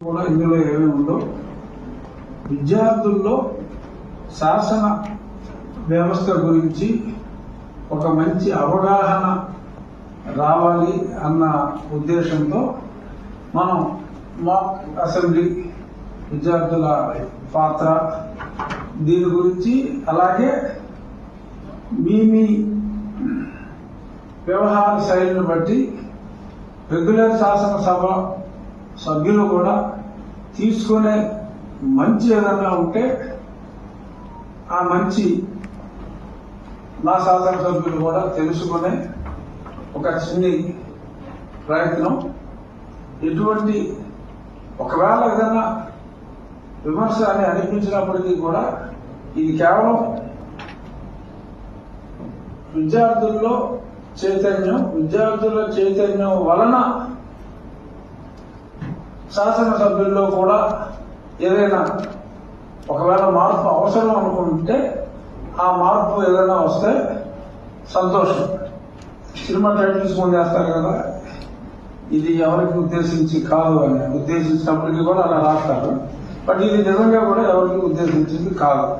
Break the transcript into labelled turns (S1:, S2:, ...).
S1: కూడా ఇందులో ఏమేమి ఉండవు విద్యార్థుల్లో శాసన వ్యవస్థ గురించి ఒక మంచి అవగాహన రావాలి అన్న ఉద్దేశంతో మనం మాక్ అసెంబ్లీ విద్యార్థుల పాత్ర దీని గురించి అలాగే మీ మీ వ్యవహార శైలిని బట్టి రెగ్యులర్ శాసనసభ సభ్యులు కూడా తీసుకునే మంచి ఏదన్నా ఉంటే ఆ మంచి నా శాసనసభ్యులు కూడా తెలుసుకునే ఒక చిన్ని ప్రయత్నం. ఎటువంటి ఒకవేళ ఏదైనా విమర్శ అని అనిపించినప్పటికీ కూడా ఇది కేవలం విద్యార్థుల్లో చైతన్యం విద్యార్థుల చైతన్యం వలన శాసనసభ్యుల్లో కూడా ఏదైనా ఒకవేళ మార్పు అవసరం అనుకుంటే ఆ మార్పు ఏదైనా వస్తే సంతోషం. సినిమా టైటిల్స్ చేస్తారు కదా. ఇది ఎవరికి ఉద్దేశించి కాదు అని. ఉద్దేశించినప్పటికీ కూడా అలా రాస్తారు. బట్ ఇది నిజంగా కూడా ఎవరికి ఉద్దేశించింది కాదు.